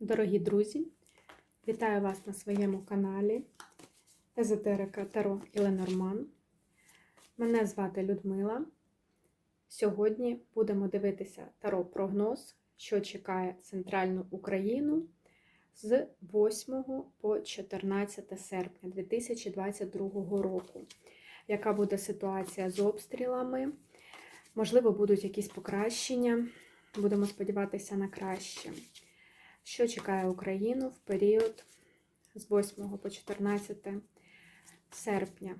Дорогі друзі, вітаю вас на своєму каналі Езотерика Таро і Ленорман. Мене звати Людмила. Сьогодні будемо дивитися Таро прогноз, що чекає центральну Україну з 8 по 14 серпня 2022 року. Яка буде ситуація з обстрілами? Можливо, будуть якісь покращення. Будемо сподіватися на краще. Що чекає Україну в період з 8 по 14 серпня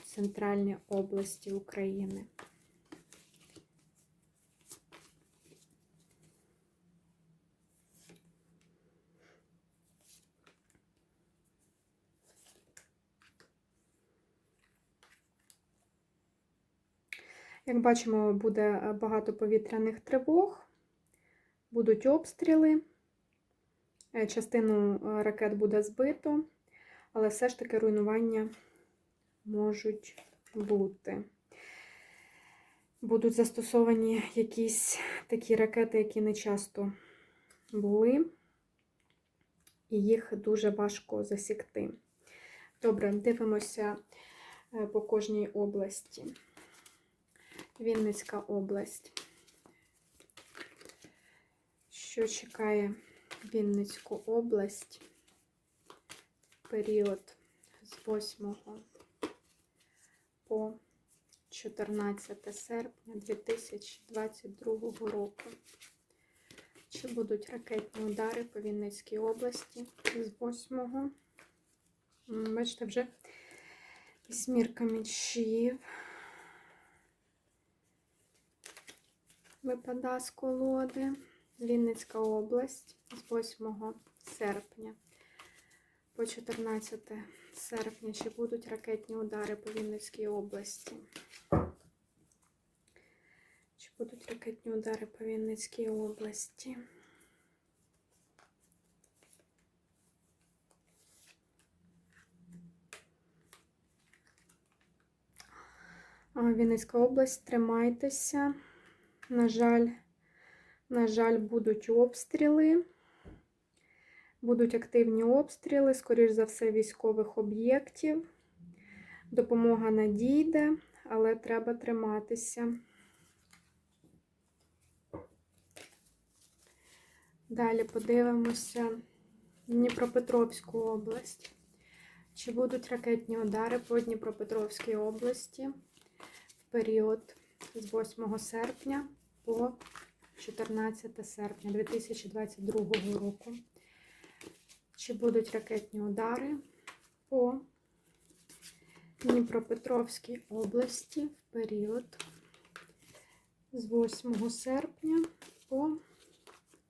в центральній області України? Як бачимо, буде багато повітряних тривог, будуть обстріли. Е, Частину е, ракет буде збито, але все ж таки руйнування можуть бути. Будуть застосовані якісь такі ракети, які не часто були, і їх дуже важко засікти. Добре, дивимося е, по кожній області. Вінницька область. Що чекає Вінницьку область період з 8 по 14 серпня 2022 року. Чи будуть ракетні удари по Вінницькій області з 8? Бачите, вже вісьмірка мечів. Випада з колоди. Вінницька область з 8 серпня по 14 серпня. Чи будуть ракетні удари по Вінницькій області? Чи будуть ракетні удари по Вінницькій області? Вінницька область, тримайтеся. На жаль, на жаль, будуть обстріли. Будуть активні обстріли, скоріш за все, військових об'єктів. Допомога надійде, але треба триматися. Далі подивимося Дніпропетровську область. Чи будуть ракетні удари по Дніпропетровській області в період з 8 серпня по 14 серпня 2022 року. Чи будуть ракетні удари по Дніпропетровській області в період з 8 серпня по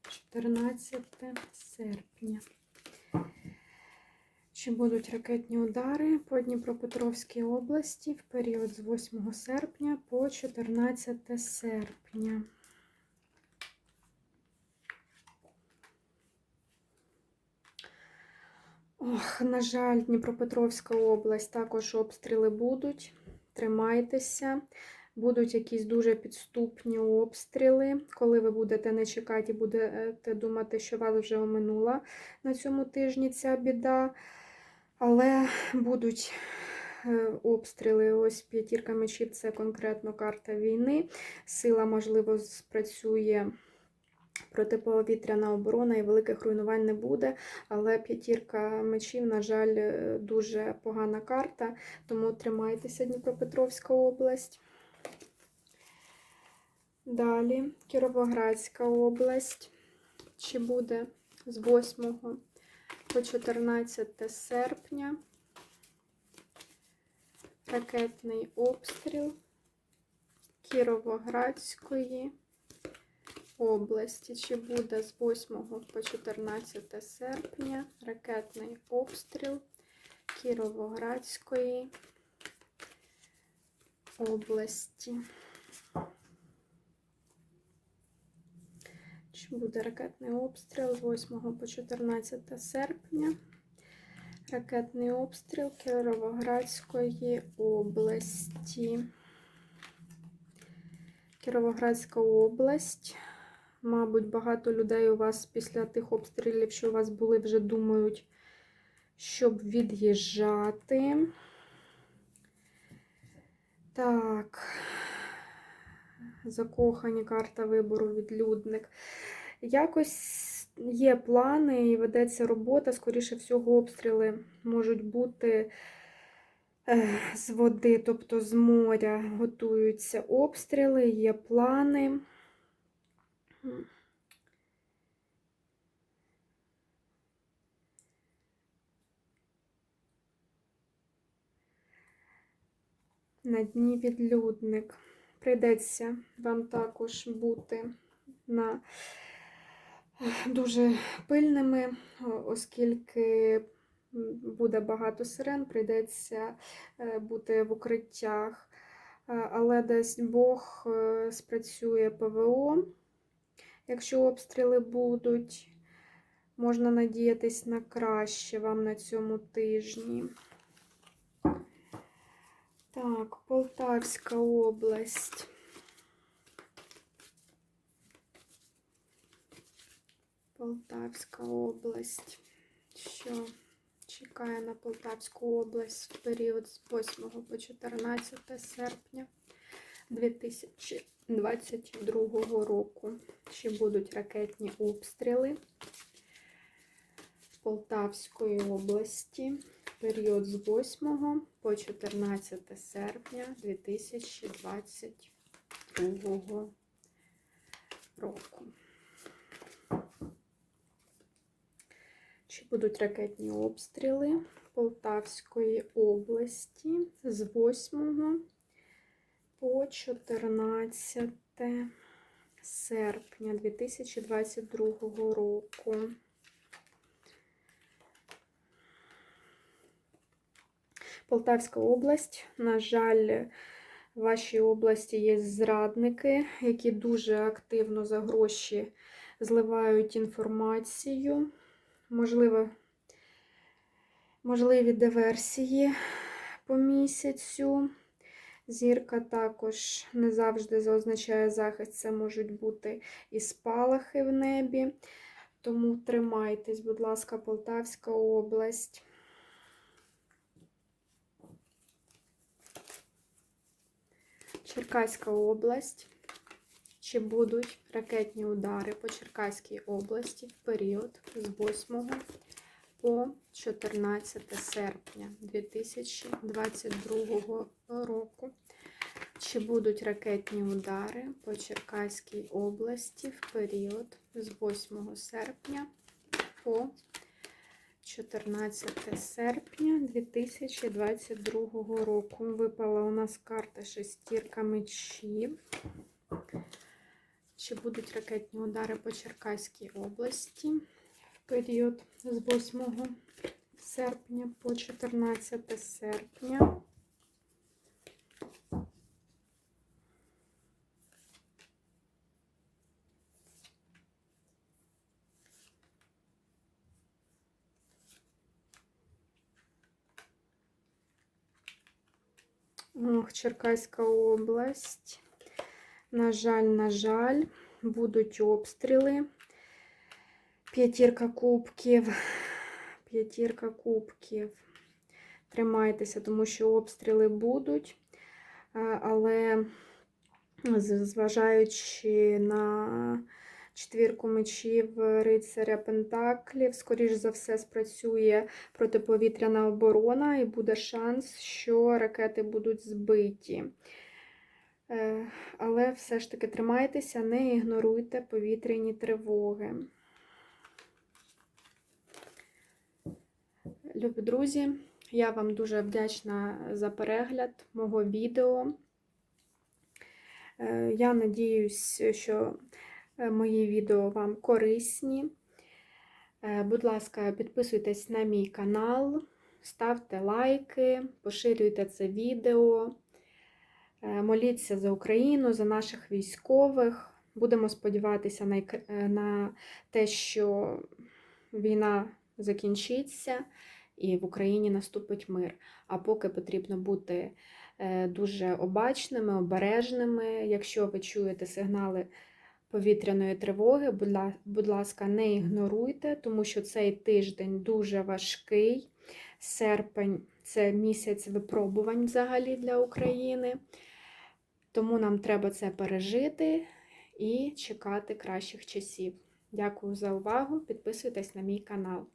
14 серпня? Чи будуть ракетні удари по Дніпропетровській області в період з 8 серпня по 14 серпня? Ох, на жаль, Дніпропетровська область також обстріли будуть. Тримайтеся. Будуть якісь дуже підступні обстріли. Коли ви будете не чекати і будете думати, що вас вже оминула на цьому тижні ця біда. Але будуть е, обстріли. Ось п'ятірка мечів це конкретно карта війни. Сила, можливо, спрацює протиповітряна оборона і великих руйнувань не буде. Але п'ятірка мечів, на жаль, е, дуже погана карта, тому тримайтеся, Дніпропетровська область. Далі Кіровоградська область. Чи буде з 8 по 14 серпня ракетний обстріл Кіровоградської області. Чи буде з 8 по 14 серпня ракетний обстріл Кіровоградської області? Чи буде ракетний обстріл з 8 по 14 серпня? Ракетний обстріл Кіровоградської області. Кіровоградська область Мабуть, багато людей у вас після тих обстрілів, що у вас були, вже думають, щоб від'їжджати. Так. Закохані карта вибору відлюдник. Якось є плани і ведеться робота. Скоріше всього, обстріли можуть бути з води, тобто з моря готуються обстріли, є плани. На дні відлюдник. Прийдеться вам також бути на дуже пильними, оскільки буде багато сирен, прийдеться е, бути в укриттях. Е, Але дасть Бог е, спрацює ПВО, якщо обстріли будуть. Можна надіятись на краще вам на цьому тижні. Так, Полтавська область. Полтавська область. Що чекає на Полтавську область в період з 8 по 14 серпня 2022 року. Чи будуть ракетні обстріли Полтавської області? період з 8 по 14 серпня 2022 року. Чи будуть ракетні обстріли Полтавської області з 8 по 14 серпня 2022 року? Полтавська область. На жаль, в вашій області є зрадники, які дуже активно за гроші зливають інформацію. Можливо, можливі диверсії по місяцю. Зірка також не завжди означає захист, це можуть бути і спалахи в небі. Тому тримайтесь, будь ласка, Полтавська область. Черкаська область. Чи будуть ракетні удари по Черкаській області в період з 8 по 14 серпня 2022 року? Чи будуть ракетні удари по Черкаській області в період з 8 серпня по 14 серпня 2022 року. Випала у нас карта шестірка мечів. Чи будуть ракетні удари по Черкаській області період з 8 серпня по 14 серпня? Ох, Черкаська область. На жаль, на жаль, будуть обстріли. П'ятірка кубків. П'ятірка кубків. Тримайтеся, тому що обстріли будуть. Але, зважаючи на четвірку мечів рицаря Пентаклів, скоріш за все, спрацює протиповітряна оборона, і буде шанс, що ракети будуть збиті. Е, але все ж таки тримайтеся, не ігноруйте повітряні тривоги. Любі друзі, я вам дуже вдячна за перегляд мого відео. Е, я надіюсь, що е, мої відео вам корисні. Будь ласка, підписуйтесь на мій канал, ставте лайки, поширюйте це відео. Е, моліться за Україну, за наших військових. Будемо сподіватися е, на те, що війна закінчиться і в Україні наступить мир. А поки потрібно бути е, дуже обачними, обережними. Якщо ви чуєте сигнали повітряної тривоги. Будь ласка, не ігноруйте, тому що цей тиждень дуже важкий. Серпень це місяць випробувань взагалі для України. Тому нам треба це пережити і чекати кращих часів. Дякую за увагу. Підписуйтесь на мій канал.